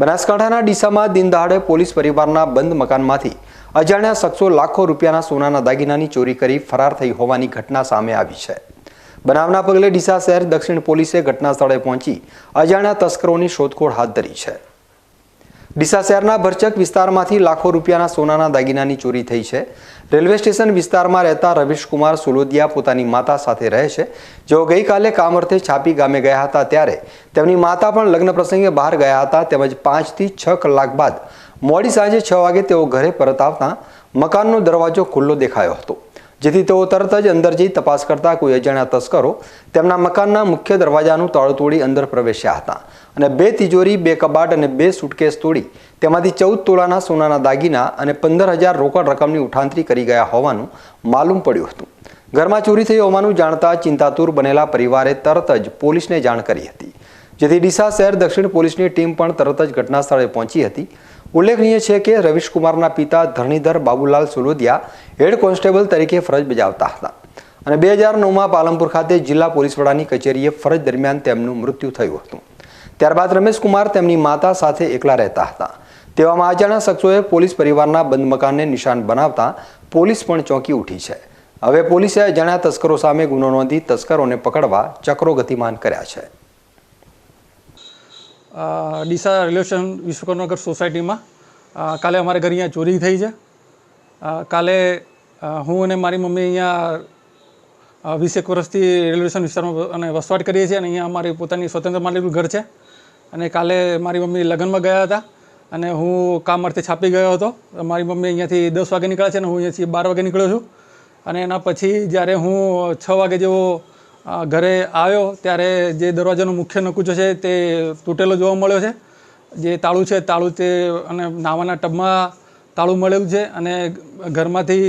બનાસકાંઠાના ડીસામાં દિનદહાડે પોલીસ પરિવારના બંધ મકાનમાંથી અજાણ્યા શખ્સો લાખો રૂપિયાના સોનાના દાગીનાની ચોરી કરી ફરાર થઈ હોવાની ઘટના સામે આવી છે. બનાવના પગલે ડીસા શહેર દક્ષિણ પોલીસે ઘટના સ્થળે પહોંચી અજાણ્યા તસ્કરોની શોધખોળ હાથ ધરી છે. ડીસા શહેરના ભરચક વિસ્તારમાંથી લાખો રૂપિયાના સોનાના દાગીનાની ચોરી થઈ છે. રેલવે સ્ટેશન વિસ્તારમાં રહેતા રવિશકુમાર સુલોદિયા પોતાની માતા સાથે રહે છે. જેઓ ગઈકાલે કામ અર્થે છાપી ગામે ગયા હતા ત્યારે તેમની માતા પણ લગ્ન પ્રસંગે બહાર ગયા હતા તેમજ પાંચથી છ કલાક બાદ મોડી સાંજે છ વાગે તેઓ ઘરે પરત આવતા મકાનનો દરવાજો ખુલ્લો દેખાયો હતો. જેથી તેઓ તરત જ અંદર જઈ તપાસ કરતા કોઈ અજાણ્યા તસ્કરો તેમના મકાનના મુખ્ય દરવાજાનું તાળું તોડી અંદર પ્રવેશ્યા હતા. અને બે તિજોરી, બે કબાટ અને બે સુટકેસ તોડી તેમાંથી ચૌદ તોલાના સોનાના દાગીના અને પંદર હજાર રોકડ રકમની ઉઠાંતરી કરી ગયા હોવાનું માલુમ પડ્યું હતું. ઘરમાં ચોરી થઈ હોવાનું જાણતા ચિંતાતુર બનેલા પરિવારે તરત જ પોલીસને જાણ કરી હતી. જેથી ડીસા શહેર દક્ષિણ પોલીસની ટીમ પણ તરત જ ઘટના સ્થળે પહોંચી હતી. ઉલ્લેખનીય છે કે રવિશકુમારના પિતા ધરણીધર બાબુલાલ સુલોદિયા હેડ કોન્સ્ટેબલ તરીકે ફરજ બજાવતા હતા. અને બે હજાર નવમાં પાલનપુર ખાતે જિલ્લા પોલીસ વડાની કચેરીએ ફરજ દરમિયાન તેમનું મૃત્યુ થયું હતું. ત્યારબાદ રમેશકુમાર તેમની માતા સાથે એકલા રહેતા હતા. તેવામાં અજાણ્યા શખ્સોએ પોલીસ પરિવારના બંધ મકાનને નિશાન બનાવતા પોલીસ પણ ચોંકી ઉઠી છે. હવે પોલીસે અજાણ્યા તસ્કરો સામે ગુનો નોંધી તસ્કરોને પકડવા ચક્રો ગતિમાન કર્યા છે. ડીસા રેલવે સ્ટેશન વિશ્વકર્માનગર સોસાયટીમાં કાલે અમારે ઘરે અહીંયા ચોરી થઈ છે. કાલે હું અને મારી મમ્મી અહીંયા વીસેક વર્ષથી રેલવે સ્ટેશન વિસ્તારમાં અને વસવાટ કરીએ છીએ અને અહીંયા અમારી પોતાની સ્વતંત્ર માલિકનું ઘર છે. અને કાલે મારી મમ્મી લગ્નમાં ગયા હતા અને હું કામ અર્થે છાપી ગયો હતો. મારી મમ્મી અહીંયાથી દસ વાગે નીકળ્યા છે અને હું અહીંયાથી બાર વાગે નીકળ્યો છું. અને એના પછી જ્યારે હું છ વાગે જેવો ઘરે આવ્યો ત્યારે જે દરવાજાનો મુખ્ય નકુચો છે તે તૂટેલો જોવા મળ્યો છે. જે તાળું છે, તાળું તે અને નાવાના ટબમાં તાળું મળેલું છે અને ઘરમાંથી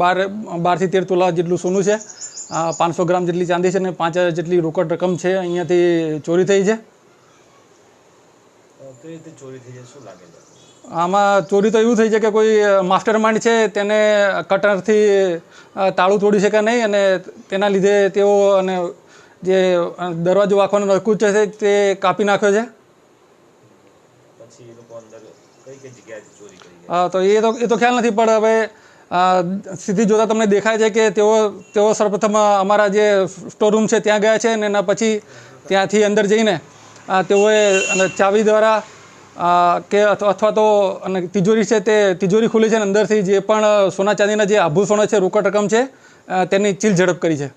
બાર, બારથી તેર તોલા જેટલું સોનું છે. પાંચસો ગ્રામ જેટલી ચાંદી છે અને પાંચ હજાર જેટલી રોકડ રકમ છે. અહીંયાથી ચોરી થઈ છે? આમાં ચોરી તો એવું થઈ છે કે કોઈ માસ્ટર માઇન્ડ છે તેને કટરથી તાળું તોડી શકે નહીં અને તેના લીધે તેઓ અને જે દરવાજો વાંખવાનો નકુચ છે તે કાપી નાખ્યો છે. હા તો એ તો એ તો ખ્યાલ નથી પણ હવે સીધી જોતાં તમને દેખાય છે કે તેઓ તેઓ સર્વપ્રથમ અમારા જે સ્ટોર રૂમ છે ત્યાં ગયા છે અને એના પછી ત્યાંથી અંદર જઈને તેઓએ અને ચાવી દ્વારા કે અથવા તો અને તિજોરી છે તે, તિજોરી ખુલી છે અને અંદરથી જે પણ સોના ચાંદીના જે આભૂષણો છે રોકડ રકમ છે તેની ચીલ ઝડપ કરી છે.